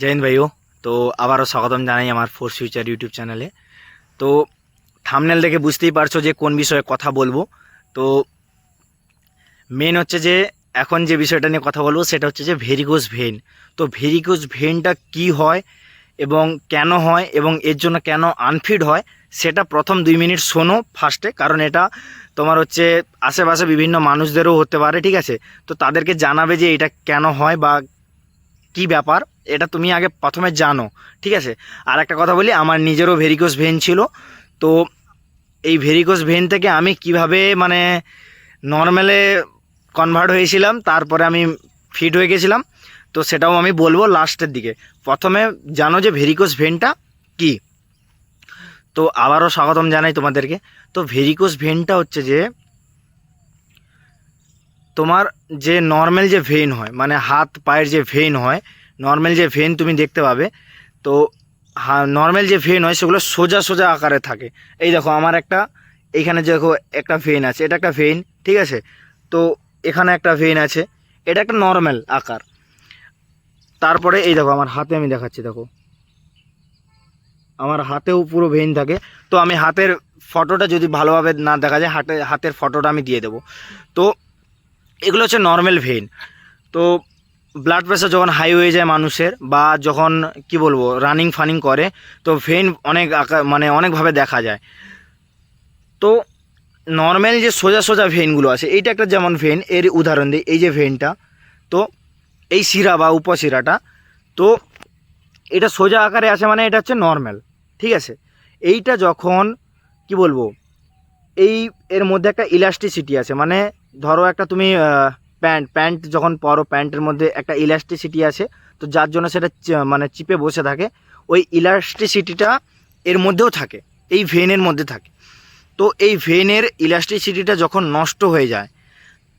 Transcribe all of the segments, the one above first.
জৈন ভাইও, তো আবারও স্বাগতম জানাই আমার ফোর ফিউচার ইউটিউব চ্যানেলে তো থামনেল দেখে বুঝতেই পারছ যে কোন বিষয়ে কথা বলব। তো মেন হচ্ছে যে এখন যে বিষয়টা নিয়ে কথা বলব সেটা হচ্ছে যে ভেরিকোজ ভেন তো ভেরিকোজ ভেনটা কি হয় এবং কেন হয় এবং এর জন্য কেন আনফিট হয় সেটা প্রথম দুই মিনিট শোনো ফার্স্টে কারণ এটা তোমার হচ্ছে আশেপাশে বিভিন্ন মানুষদেরও হতে পারে, ঠিক আছে? তো তাদেরকে জানাবে যে এটা কেন হয় বা কি ব্যাপার। এটা তুমি আগে প্রথমে জানো, ঠিক আছে? আর একটা কথা বলি, আমার নিজেরও ভেরিকোস ভেন ছিল, তো এই ভেরিকোস ভেন থেকে আমি কীভাবে মানে নর্মালে কনভার্ট হয়েছিলাম, তারপরে আমি ফিট হয়ে গেছিলাম, তো সেটাও আমি বলব লাস্টের দিকে। প্রথমে জানো যে ভেরিকোস ভেনটা কি? তো আবারও স্বাগতম জানাই তোমাদেরকে। তো ভেরিকোস ভেনটা হচ্ছে যে তোমার যে নর্মাল যে ভেন হয় মানে হাত, পায়ের যে ভেন হয় নর্মাল যে ভেন তুমি দেখতে পাবে, তো নর্মাল যে ভেন হয় সেগুলো সোজা সোজা আকারে থাকে। এই দেখো, আমার একটা এইখানে দেখো একটা ভেন আছে, এটা একটা ভেন ঠিক আছে? তো এখানে একটা ভেন আছে, এটা একটা নর্মাল আকার। তারপরে এই দেখো, আমার হাতে আমি দেখাচ্ছি, দেখো। আমার হাতেও পুরো ভেন থাকে। তো আমি হাতের ফটোটা যদি ভালোভাবে না দেখা যায়, হাতে, হাতের ফটোটা আমি দিয়ে দেবো। তো এগুলো হচ্ছে নর্মাল ভেন তো ব্লাড প্রেশার যখন হাই হয়ে যায় মানুষের বা যখন, কি বলব রানিং ফানিং করে, তো ভেন অনেক মানে অনেকভাবে দেখা যায়। তো নর্মাল যে সোজা সোজা ভেনগুলো আছে, এইটা একটা যেমন ভেন এর উদাহরণ দিই, এই যে ভেনটা তো এই শিরা বা উপশিরাটা, তো এটা সোজা আকারে আছে মানে এটা হচ্ছে নর্মাল ঠিক আছে? এইটা যখন, কি বলব, এই এর মধ্যে একটা ইলাস্টিসিটি আছে মানে ধরো একটা তুমি প্যান্ট প্যান্ট যখন পরো, প্যান্টের মধ্যে একটা ইলাস্টিসিটি আছে, তো যার জন্য সেটা মানে চিপে বসে থাকে। ওই ইলাস্টিসিটিটা এর মধ্যেও থাকে, এই ভেনের মধ্যে থাকে। তো এই ভেনের ইলাস্টিসিটিটা যখন নষ্ট হয়ে যায়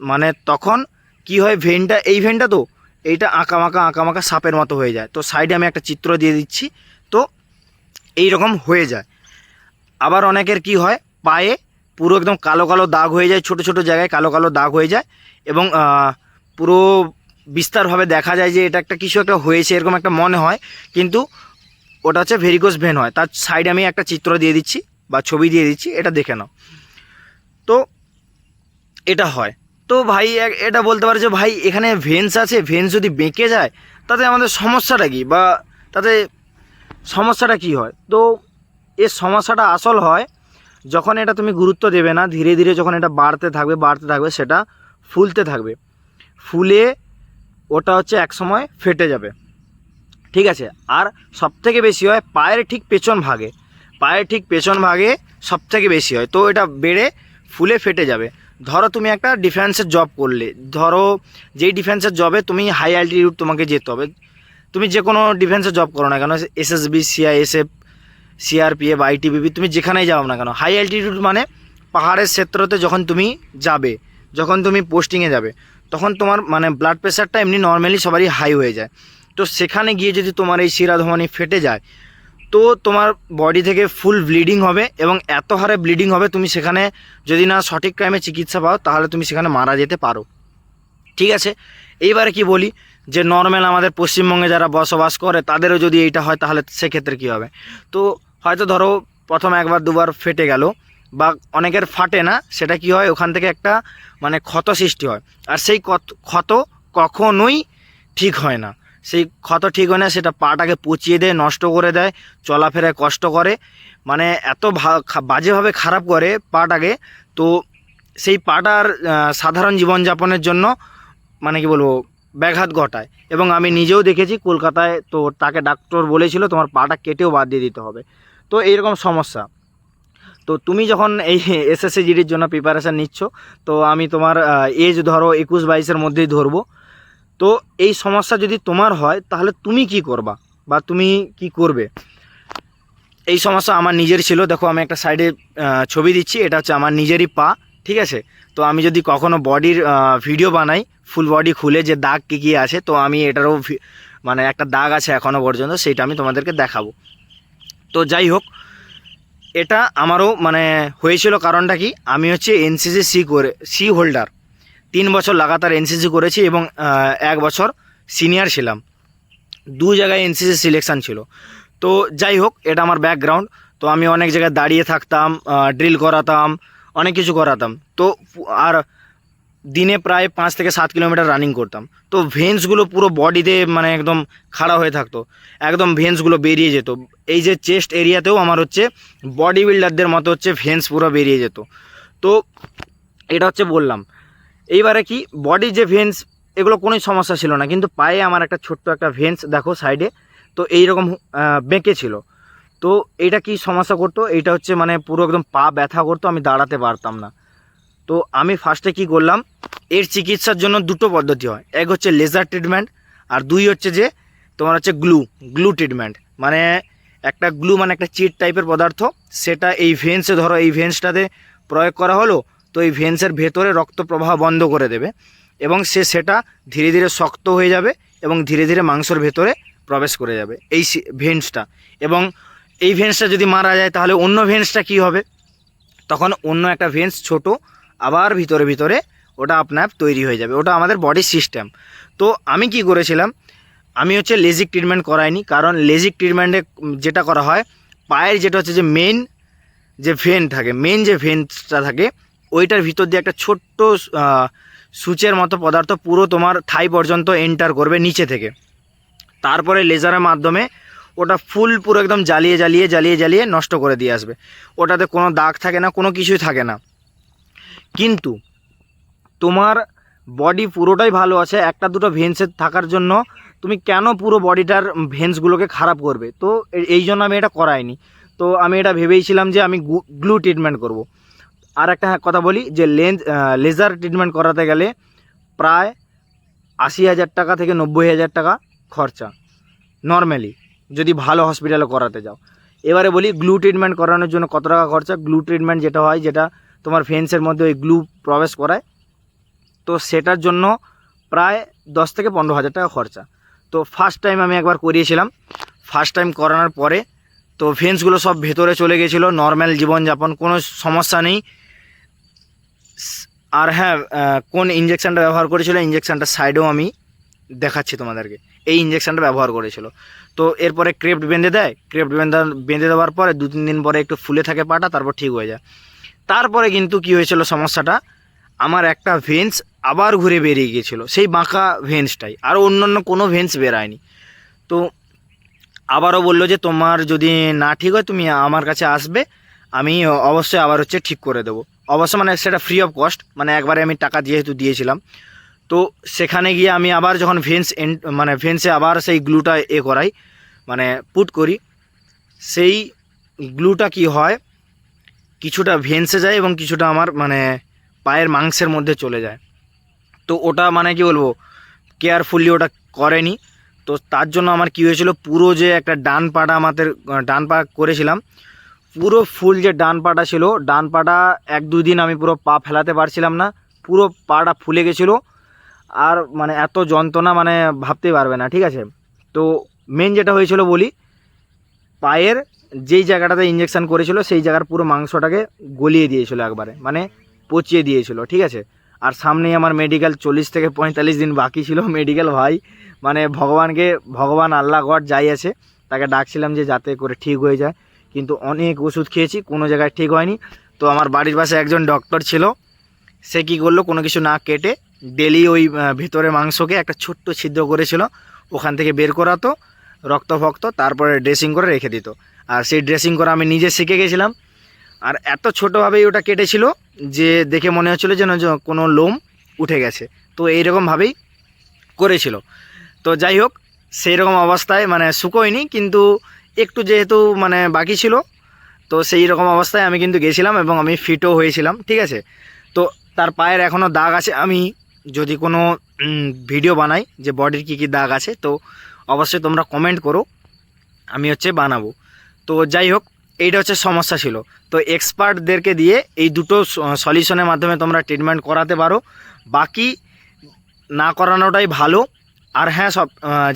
মানে তখন কি হয় ভেনটা এই ভেনটা তো এইটা আঁকামাকা আঁকামাকা সাপের মতো হয়ে যায়। তো সাইডে আমি একটা চিত্র দিয়ে দিচ্ছি, তো এই রকম হয়ে যায়। আবার অনেকের কি হয়, পায়ে পুরো একদম কালো কালো দাগ হয়ে যায়, ছোট ছোট জায়গায় কালো কালো দাগ হয়ে যায় এবং পুরো বিস্তারভাবে দেখা যায় যে এটা একটা কিছু একটা হয়েছে, এরকম একটা মনে হয়। কিন্তু ওটা হচ্ছে ভেরিকোস ভেন হয়। তার সাইডে আমি একটা চিত্র দিয়ে দিচ্ছি বা ছবি দিয়ে দিচ্ছি, এটা দেখে নাও। তো এটা হয়। তো ভাই এটা বলতে পারে যে ভাই, এখানে ভেন্স আছে ভেন্স যদি বেঁকে যায়, তাতে আমাদের সমস্যাটা কি? বা তাতে সমস্যাটা কি হয়? তো এর সমস্যাটা আসল হয় যখন এটা তুমি গুরুত্ব দেবে না, ধীরে ধীরে যখন এটা বাড়তে থাকবে বাড়তে থাকবে, সেটা ফুলতে থাকবে। ফুলে ওটা হচ্ছে এক সময় ফেটে যাবে। ঠিক আছে? আর সবথেকে বেশি হয় পায়ের ঠিক পেছন ভাগে। পায়ের ঠিক পেছন ভাগে সবথেকে বেশি হয়। তো এটা বেড়ে ফুলে ফেটে যাবে। ধরো তুমি একটা ডিফেন্সের জব করলে। ধরো যেই ডিফেন্সের জবে তুমি হাই অ্যালটিটিউড তোমাকে যেতে হবে। তুমি যে কোনো ডিফেন্সে জব করো না কেন এসএসবি সিআইএসএফ সিআরপিএফ আইটিবিপি তুমি যেখানেই যাও না কেন হাই অ্যালটিটিউড মানে পাহাড়ের ক্ষেত্রতে যখন তুমি যাবে, যখন তুমি পোস্টিংয়ে যাবে, তখন তোমার মানে ব্লাড প্রেশারটা এমনি নর্মালি সবারই হাই হয়ে যায়। তো সেখানে গিয়ে যদি তোমার এই শিরাধমনি ফেটে যায়, তো তোমার বডি থেকে ফুল ব্লিডিং হবে এবং এত হারে ব্লিডিং হবে, তুমি সেখানে যদি না সঠিক টাইমে চিকিৎসা পাও, তাহলে তুমি সেখানে মারা যেতে পারো। ঠিক আছে? এইবারে কি বলি, যে নর্মাল আমাদের পশ্চিমবঙ্গে যারা বসবাস করে, তাদেরও যদি এইটা হয়, তাহলে সেক্ষেত্রে কী হবে? তো হয়তো ধরো প্রথম একবার দুবার ফেটে গেল বা অনেকের ফাটে না, সেটা কি হয়? ওখান থেকে একটা মানে ক্ষত সৃষ্টি হয়। আর সেই ক্ষত কখনোই ঠিক হয় না। সেই ক্ষত ঠিক হয় না, সেটা পাটাকে পচিয়ে দেয়, নষ্ট করে দেয়, চলাফেরায় কষ্ট করে। মানে এত বাজেভাবে খারাপ করে পাটাকে। তো সেই পাটার সাধারণ জীবনযাপনের জন্য মানে কি বলব, ব্যাঘাত ঘটায়। এবং আমি নিজেও দেখেছি, কলকাতায় তো তাকে ডাক্তার বলেছিল, তোমার পাটা কেটেও বাদ দিয়ে দিতে হবে। তো এইরকম সমস্যা। তো তুমি যখন এই এসএসসি জিডির জন্য প্রিপারেশান নিচ্ছ, তো আমি তোমার এজ ধরো একুশ বাইশের মধ্যেই ধরবো। তো এই সমস্যা যদি তোমার হয়, তাহলে তুমি কি করবা বা তুমি কি করবে? এই সমস্যা আমার নিজের ছিল। দেখো, আমি একটা সাইডে ছবি দিচ্ছি। এটা হচ্ছে আমার নিজেরই পা, ঠিক আছে? তো আমি যদি কখনো বডির ভিডিও বানাই ফুল বডি খুলে যে দাগ কী কী আছে, তো আমি এটারও মানে একটা দাগ আছে এখনও পর্যন্ত, সেইটা আমি তোমাদেরকে দেখাবো। তো যাই হোক, এটা আমারও মানে হয়েছিল কারণটা কি? আমি হচ্ছে এনসিসি সি করে সি হোল্ডার তিন বছর লাগাতার এনসিসি করেছি এবং এক বছর সিনিয়র ছিলাম। দু জায়গায় এনসিসি সিলেকশন ছিল। তো যাই হোক, এটা আমার ব্যাকগ্রাউন্ড তো আমি অনেক জায়গায় দাঁড়িয়ে থাকতাম ড্রিল করাতাম, অনেক কিছু করাতাম। তো আর দিনে প্রায় পাঁচ থেকে সাত কিলোমিটার রানিং করতাম। তো ভেন্সগুলো পুরো বডিতে মানে একদম খাড়া হয়ে থাকতো। একদম ভেন্সগুলো বেরিয়ে যেত। এই যে চেস্ট এরিয়াতেও আমার হচ্ছে বডি বিল্ডারদের মতো হচ্ছে ভেন্স পুরো বেরিয়ে যেত। তো এটা হচ্ছে বললাম। এইবারে কি বডি যে ভেন্স এগুলো কোনো সমস্যা ছিল না। কিন্তু পায়ে আমার একটা ছোট্ট একটা ভেন্স দেখো সাইডে তো এইরকম বেঁকে ছিল। তো এইটা কি সমস্যা করতো? এইটা হচ্ছে মানে পুরো একদম পা ব্যথা করতো, আমি দাঁড়াতে পারতাম না। তো আমি ফার্স্টে কি করলাম এর চিকিৎসার জন্য দুটো পদ্ধতি হয়। এক হচ্ছে লেজার ট্রিটমেন্ট আর দুই হচ্ছে যে তোমার হচ্ছে গ্লু গ্লু ট্রিটমেন্ট মানে একটা গ্লু মানে একটা চিট টাইপের পদার্থ, সেটা এই ভেন্সে ধরো, এই ভেন্সটাতে প্রয়োগ করা হলো, তো এই ভেন্সের ভেতরে রক্ত প্রবাহ বন্ধ করে দেবে এবং সে সেটা ধীরে ধীরে শক্ত হয়ে যাবে এবং ধীরে ধীরে মাংসর ভেতরে প্রবেশ করে যাবে এই ভেন্সটা এবং এই ভেন্সটা যদি মারা যায়, তাহলে অন্য ভেন্সটা কি হবে? তখন অন্য একটা ভেন্স ছোট, আবার ভিতরে ভিতরে ওটা আপনার তৈরি হয়ে যাবে, ওটা আমাদের বডি সিস্টেম তো আমি কি করেছিলাম, আমি হচ্ছে লেজিক ট্রিটমেন্ট করাইনি, কারণ লেজিক ট্রিটমেন্টে যেটা করা হয়, পায়ের যেটা হচ্ছে যে মেন যে ভেন থাকে মেন যে ভেনটা থাকে, ওইটার ভিতর দিয়ে একটা ছোট্ট সূচের মতো পদার্থ পুরো তোমার থাই পর্যন্ত এন্টার করবে নিচে থেকে। তারপরে লেজারের মাধ্যমে ওটা ফুল পুরো একদম জ্বালিয়ে জ্বালিয়ে জ্বালিয়ে জ্বালিয়ে নষ্ট করে দিয়ে আসবে। ওটাতে কোনো দাগ থাকে না, কোনো কিছুই থাকে না। কিন্তু তোমার বডি পুরোটাই ভালো আছে, একটা দুটো ভেন্সের থাকার জন্য তুমি কেন পুরো বডিটার ভেন্সগুলোকে খারাপ করবে? তো এই জন্য আমি এটা করাইনি। তো আমি এটা ভেবেইছিলাম যে আমি গ্লু ট্রিটমেন্ট করব। আর একটা কথা বলি যে লেন্স লেজার ট্রিটমেন্ট করাতে গেলে প্রায় আশি হাজার টাকা থেকে নব্বই হাজার টাকা খরচা নর্মালি যদি ভালো হসপিটালে করাতে যাও। এবারে বলি গ্লু ট্রিটমেন্ট করানোর জন্য কত টাকা খরচা? গ্লু ট্রিটমেন্ট যেটা হয়, যেটা তোমার ফেন্সের মধ্যে ওই গ্লু প্রবেশ করায় তো সেটার জন্য প্রায় দশ থেকে পনেরো হাজার টাকা খরচা। তো ফার্স্ট টাইম আমি একবার করিয়েছিলাম। ফার্স্ট টাইম করানোর পরে তো ভেন্সগুলো সব ভেতরে চলে গেছিল নর্মাল জীবনযাপন, কোনো সমস্যা নেই। আর হ্যাঁ কোন ইঞ্জেকশানটা ব্যবহার করেছিল ইঞ্জেকশানটা সাইডেও আমি দেখাচ্ছি তোমাদেরকে। এই ইঞ্জেকশানটা ব্যবহার করেছিল। তো এরপরে ক্রেপ্ট বেঁধে দেয়। ক্রেপ্ট বেঁধে বেঁধে দেওয়ার পরে দু তিন দিন পরে একটু ফুলে থাকে পাটা, তারপর ঠিক হয়ে যায়। তারপরে কিন্তু কি হয়েছিল সমস্যাটা? আমার একটা ভেন্স আবার ঘুরে বেরিয়ে গিয়েছিল। সেই বাঁকা ভেন্সটাই আর অন্য অন্য কোনো ভেন্স বেরায়নি। তো আবারও বলল যে, তোমার যদি না ঠিক হয়, তুমি আমার কাছে আসবে। আমি অবশ্যই আবার হচ্ছে ঠিক করে দেবো। অবশ্য মানে সেটা ফ্রি অফ কস্ট মানে একবারে আমি টাকা যেহেতু দিয়েছিলাম। তো সেখানে গিয়ে আমি আবার যখন ভেন্স মানে ভেন্সে আবার সেই গ্লুটা এ করাই মানে পুট করি, সেই গ্লুটা কি হয়, কিছুটা ভেন্সে যায় এবং কিছুটা আমার মানে পায়ের মাংসের মধ্যে চলে যায়। তো ওটা মানে কি বলব কেয়ারফুলি ওটা করেনি। তো তার জন্য আমার কি হয়েছিল, পুরো যে একটা ডান পাটা আমাদের ডান পা করেছিলাম, পুরো ফুল যে ডান পাটা ছিল, ডান পাটা এক দুই দিন আমি পুরো পা ফেলাতে পারছিলাম না, পুরো পাটা ফুলে গেছিল, আর মানে এত যন্ত্রণা মানে ভাবতেই পারবে না, ঠিক আছে? তো মেন যেটা হয়েছিল বলি, পায়ের যেই জায়গাটাতে ইঞ্জেকশান করেছিল, সেই জায়গার পুরো মাংসটাকে গলিয়ে দিয়েছিল একবারে মানে পচিয়ে দিয়েছিল, ঠিক আছে? আর সামনেই আমার মেডিকেল চল্লিশ থেকে পঁয়তাল্লিশ দিন বাকি ছিল মেডিকেল ভাই। মানে ভগবানকে, ভগবান আল্লাহ গড যাই আছে, তাকে ডাকছিলাম যে যাতে করে ঠিক হয়ে যায়। কিন্তু অনেক ওষুধ খেয়েছি, কোনো জায়গায় ঠিক হয়নি। তো আমার বাড়ির পাশে একজন ডক্টর ছিল, সে কী করল, কোনো কিছু না কেটে ডেলি ওই ভেতরে মাংসকে একটা ছোট্ট ছিদ্র করেছিল, ওখান থেকে বের করাতো রক্ত ফক্ত তারপরে ড্রেসিং করে রেখে দিত। আর সেই ড্রেসিং করা আমি নিজে শিখে গেছিলাম আর এত ছোটোভাবেই ওটা কেটেছিল যে দেখে মনে হচ্ছিল যেন কোনো লোম উঠে গেছে। তো এইরকমভাবেই করেছিল। তো যাই হোক সেই রকম অবস্থায় মানে শুকোয়নি কিন্তু একটু যেহেতু মানে বাকি ছিল, তো সেই রকম অবস্থায় আমি কিন্তু গেছিলাম এবং আমি ফিটও হয়েছিলাম, ঠিক আছে? তো তার পায়ের এখনও দাগ আছে। আমি যদি কোনো ভিডিও বানাই যে বডির কী কী দাগ আছে, তো অবশ্যই তোমরা কমেন্ট করো। আমি হচ্ছে বানাবো। তো যাই হোক এইটা হচ্ছে সমস্যা ছিল। তো এক্সপার্টদেরকে দিয়ে এই দুটো সলিউশনের মাধ্যমে তোমরা ট্রিটমেন্ট করাতে পারো। বাকি না করানোটাই ভালো। আর হ্যাঁ সব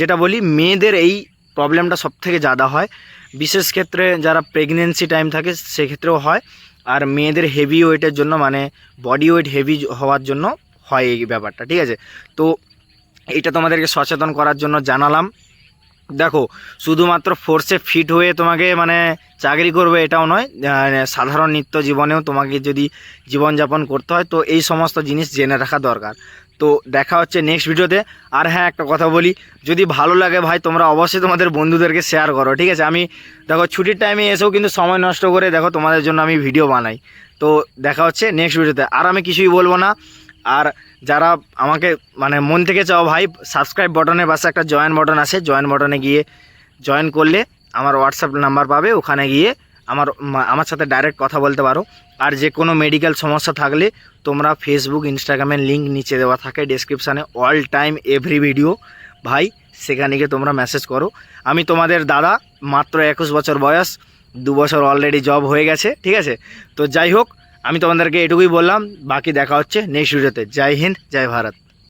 যেটা বলি, মেয়েদের এই প্রবলেমটা সব থেকে জ্যাদা হয়। বিশেষ ক্ষেত্রে যারা প্রেগনেন্সি টাইম থাকে, সেক্ষেত্রেও হয়। আর মেয়েদের হেভি ওয়েটের জন্য মানে বডি ওয়েট হেভি হওয়ার জন্য হয় এই ব্যাপারটা, ঠিক আছে? তো এইটা তোমাদেরকে সচেতন করার জন্য জানালাম। দেখো, শুধুমাত্র ফোর্সে ফিট হয়ে তোমাকে মানে চাকরি করবে এটাও নয় সাধারণ নিত্য জীবনেও তোমাকে যদি জীবনযাপন করতে হয়, তো এই সমস্ত জিনিস জেনে রাখা দরকার। তো দেখা হচ্ছে নেক্সট ভিডিওতে আর হ্যাঁ একটা কথা বলি, যদি ভালো লাগে ভাই, তোমরা অবশ্যই তোমাদের বন্ধুদেরকে শেয়ার করো, ঠিক আছে? আমি, দেখো, ছুটির টাইমে এসেও কিন্তু সময় নষ্ট করে, দেখো, তোমাদের জন্য আমি ভিডিও বানাই। তো দেখা হচ্ছে নেক্সট ভিডিওতে আর আমি কিছুই বলব না। আর যারা আমাকে মানে মন থেকে চাও, ভাই সাবস্ক্রাইব বটনের পাশে একটা জয়েন বটন আছে। জয়েন বটনে গিয়ে জয়েন করলে আমার হোয়াটসঅ্যাপ নাম্বার পাবে। ওখানে গিয়ে আমার আমার সাথে ডাইরেক্ট কথা বলতে পারো। আর যে কোনো মেডিকেল সমস্যা থাকলে তোমরা ফেসবুক ইনস্টাগ্রামের লিঙ্ক নিচে দেওয়া থাকে ডেসক্রিপশানে অল টাইম এভরি ভিডিও ভাই, সেখানে গিয়ে তোমরা মেসেজ করো। আমি তোমাদের দাদা, মাত্র একুশ বছর বয়স, দু বছর অলরেডি জব হয়ে গেছে, ঠিক আছে? তো যাই হোক আমি তোমাদেরকে এটুকুই বললাম বাকি দেখা হচ্ছে নেক্সট ভিডিওতে। জয় হিন্দ জয় ভারত।